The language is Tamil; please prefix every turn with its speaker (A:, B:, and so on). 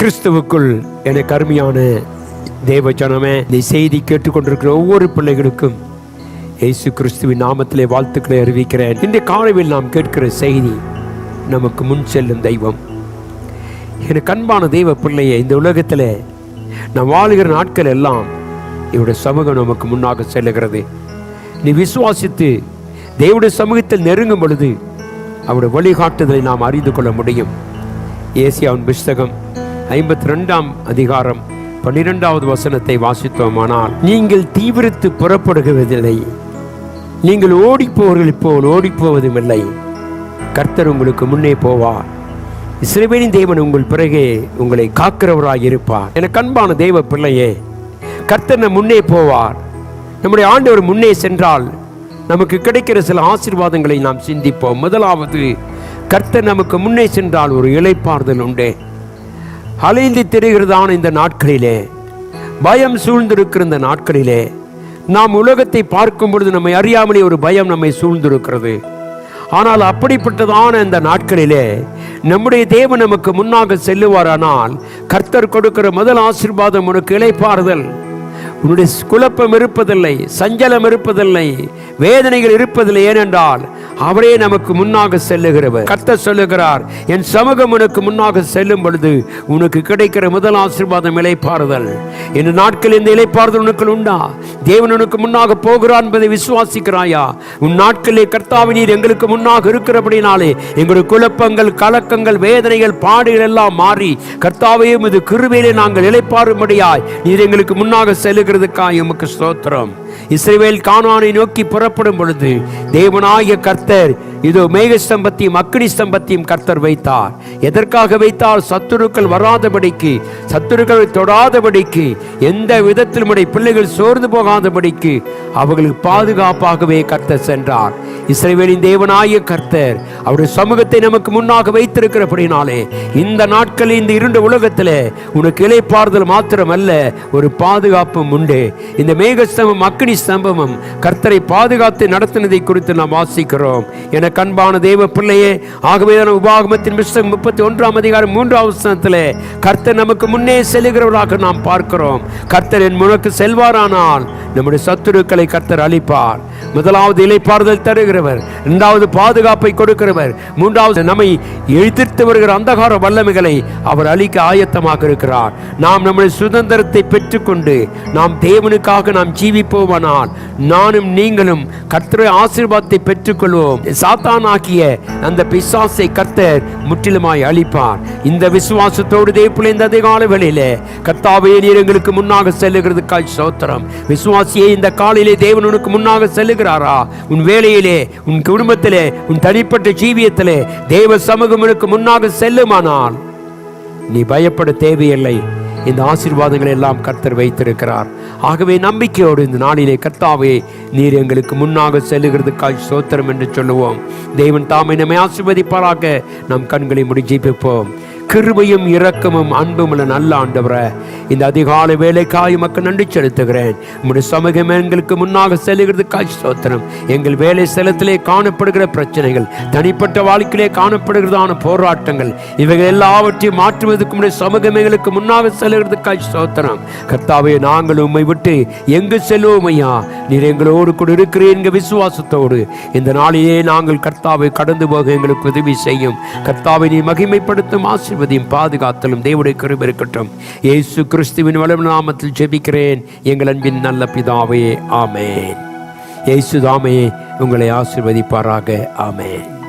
A: கிறிஸ்துவுக்குள் எனக்கு அருமையான தேவ ஜனமே இந்த செய்தி கேட்டுக்கொண்டிருக்கிற ஒவ்வொரு பிள்ளைகளுக்கும் இயேசு கிறிஸ்துவின் நாமத்திலே வாழ்த்துக்களை அறிவிக்கிறேன். இந்த காலையில் நாம் கேட்கிற செய்தி நமக்கு முன் செல்லும் தெய்வம். எனக்கு அன்பான தெய்வ பிள்ளையை இந்த உலகத்தில் நாம் வாழுகிற நாட்கள் எல்லாம் இவருடைய சமூகம் நமக்கு முன்னாக செல்லுகிறது. நீ விசுவாசித்து தேவடைய சமூகத்தில் நெருங்கும் பொழுது அவருடைய வழிகாட்டுதலை நாம் அறிந்து கொள்ள முடியும். ஏசியாவின் புஸ்தகம் ஐம்பத்தி ரெண்டாம் அதிகாரம் பன்னிரெண்டாவது வசனத்தை வாசித்தோமானால் நீங்கள் தீவிரத்து புறப்படுகிறதில்லை. நீங்கள் ஓடிப்போவர்கள் போல் ஓடிப்போவதும் இல்லை கர்த்தர் உங்களுக்கு முன்னே போவார். இஸ்ரேவேலின் தேவன் உங்கள் பிறகே உங்களை காக்கிறவராய் இருப்பார். எனக்கு அன்பான தெய்வ பிள்ளையே கர்த்தர் முன்னே போவார். நம்முடைய ஆண்டவர் முன்னே சென்றால் நமக்கு கிடைக்கிற சில ஆசீர்வாதங்களை நாம் சிந்திப்போம். முதலாவது கர்த்தர் நமக்கு முன்னே சென்றால் ஒரு இளைப்பாறுதல் உண்டு. அலைந்து திரிகிறதான இந்த நாட்களிலே பயம் சூழ்ந்திருக்கிற இந்த நாட்களிலே நாம் உலகத்தை பார்க்கும் பொழுது நம்மை அறியாமலே ஒரு பயம் நம்மை சூழ்ந்திருக்கிறது. ஆனால் அப்படிப்பட்டதான இந்த நாட்களிலே நம்முடைய தேவன் நமக்கு முன்னாக செல்லுவாரானால் கர்த்தர் கொடுக்கிற முதல் ஆசீர்வாதம் உனக்கு இழைப்பாறுதல் உன்னுடைய குழப்பம் இருப்பதில்லை சஞ்சலம் இருப்பதில்லை வேதனைகள் இருப்பதில்லை ஏனென்றால் அவரே நமக்கு முன்னாக செல்லுகிறவர். கத்த சொல்லுகிறார் என் சமூகம் உனக்கு முன்னாக செல்லும் பொழுது உனக்கு கிடைக்கிற முதல் ஆசீர்வாதம் இலைப்பாறுதல் இந்த நாட்கள் இந்த இலைப்பாறுதல் உனக்கு உண்டா? தேவன் உனக்கு முன்னாக போகிறான் என்பதை விசுவாசிக்கிறாயா? உன் நாட்களிலே கர்த்தாவி நீர் எங்களுக்கு முன்னாக இருக்கிறபடினாலே எங்களுடைய குழப்பங்கள் கலக்கங்கள் வேதனைகள் பாடுகள் எல்லாம் மாறி கர்த்தாவையும் இது கிருபையிலே நாங்கள் இலைப்பாறும்படியாய் நீர் எங்களுக்கு முன்னாக செல்லுகிறதுக்காய் உமக்கு ஸ்தோத்திரம். இஸ்ரேல் கானானை நோக்கி புறப்படும் பொழுது தேவனாகிய கர்த்தர் இதோ மேகஸ்தம்பத்தையும் அக்னி ஸ்தம்பத்தையும் கர்த்தர் வைத்தார். எதற்காக வைத்தால்? சத்துருக்கள் வராதபடிக்கு சத்துருக்களை தொடாதபடிக்கு எந்த விதத்திலும் உடைய பிள்ளைகள் சோர்ந்து போகாதபடிக்கு அவர்களுக்கு பாதுகாப்பாகவே கர்த்தர் சென்றார். இஸ்ரேவேலின் தேவனாய கர்த்தர் அவருடைய சமூகத்தை நமக்கு முன்னாக வைத்திருக்கிறபடினாலே இந்த நாட்களில் இந்த இருண்ட உலகத்தில் உனக்கு இலைப்பாறுதல் மாத்திரமல்ல ஒரு பாதுகாப்பும் உண்டு. இந்த மேகஸ்தம்பம் அக்னி ஸ்தம்பமும் கர்த்தரை பாதுகாத்து நடத்தினதை குறித்து நாம் வாசிக்கிறோம். என கண்பான தெய்வ பிள்ளையே ஆகவே உபாகமத்தின் புஸ்தகம் முப்பத்தி ஒன்றாம் அதிகாரம் மூன்றாவது வசனத்திலே கர்த்தர் நமக்கு முன்னே செல்கிறவராக நாம் பார்க்கிறோம். கர்த்தர் என் முனக்கு செல்வாரானால் நம்முடைய சத்துருக்களை கர்த்தர் அளிப்பார் முதலாவது இலைப்பாறுதல் தருகிறவர் இரண்டாவது பாதுகாப்பை கொடுக்கிறவர் மூன்றாவது நம்மை எதிர்த்து வருகிற அந்தகார வல்லமைகளை அவர் அளிக்க ஆயத்தமாக இருக்கிறார். நாம் நம்முடைய சுதந்திரத்தை பெற்றுக்கொண்டு நாம் தேவனுக்காக நாம் ஜீவிப்போமானால் நானும் நீங்களும் கர்த்தரை ஆசீர்வாதத்தை பெற்றுக்கொள்வோம். சாத்தான் ஆக்கிய அந்த பிசாசை கர்த்தர் முற்றிலுமாய் அழிப்பார். இந்த விசுவாசத்தோடு தேவப்பிள்ளை இந்த அதிகால வேளையிலே கர்த்தாவே நீர் எங்களுக்கு முன்னாக செல்லுகிறதுக்காய் சோத்திரம் விசுவாசியே இந்த காலையிலே தேவன் உனக்கு முன்னாக செல்லுகிறாரா? உன் வேலையிலே உன் குடும்பத்திலே உன் தனிப்பட்ட ஜீவியத்திலே தேவ சமூகம் உனக்கு முன்னாக செல்லுமானால் நீ பயப்பட தேவையில்லை. இந்த ஆசீர்வாதங்களை எல்லாம் கர்த்தர் வைத்திருக்கிறார். ஆகவே நம்பிக்கையோடு இந்த நாளிலே கர்த்தாவே நீர் எங்களுக்கு முன்னாக செல்லுகிறதுக்காய் சோத்திரம் என்று சொல்லுவோம். தேவன் தாமை நம்மை ஆசீர்வதிப்பாராக. நம் கண்களை முடி ஜெயிப்பிப்போம் கிருபையும் இரக்கமும் அன்பும் உள்ள நல்ல ஆண்டவரை இந்த அதிகாலை வேலைக்காய் மக்கள் நன்றி செலுத்துகிறேன். உங்களுடைய சமூகம் எங்களுக்கு முன்னாக காட்சி சோத்திரம் எங்கள் வேலை செலத்திலே காணப்படுகிற பிரச்சனைகள் தனிப்பட்ட வாழ்க்கையிலே காணப்படுகிறதான போராட்டங்கள் இவைகள் எல்லாவற்றையும் மாற்றுவதற்கு உடைய சமூகம் எங்களுக்கு முன்னாக செல்லுகிறதுக்காய் சோத்திரம் கர்த்தாவே நாங்கள் உண்மை விட்டு எங்கு செல்வோம் ஐயா? நீர் எங்களோடு கூட இருக்கிறேன் எங்கள் விசுவாசத்தோடு. இந்த நாளிலே நாங்கள் கர்த்தாவை கடந்து போக எங்களுக்கு உதவி செய்யும். கர்த்தாவை நீ மகிமைப்படுத்தும் ஆசீர்வதியும் பாதுகாத்தலும் தேவடைய கிருபை இருக்கட்டும். இயேசு கிறிஸ்துவின் வளம் நாமத்தில் ஜெபிக்கிறேன். எங்கள் அன்பின் நல்ல பிதாவே ஆமேன். ஏசு தாமே உங்களை ஆசிர்வதிப்பாராக ஆமேன்.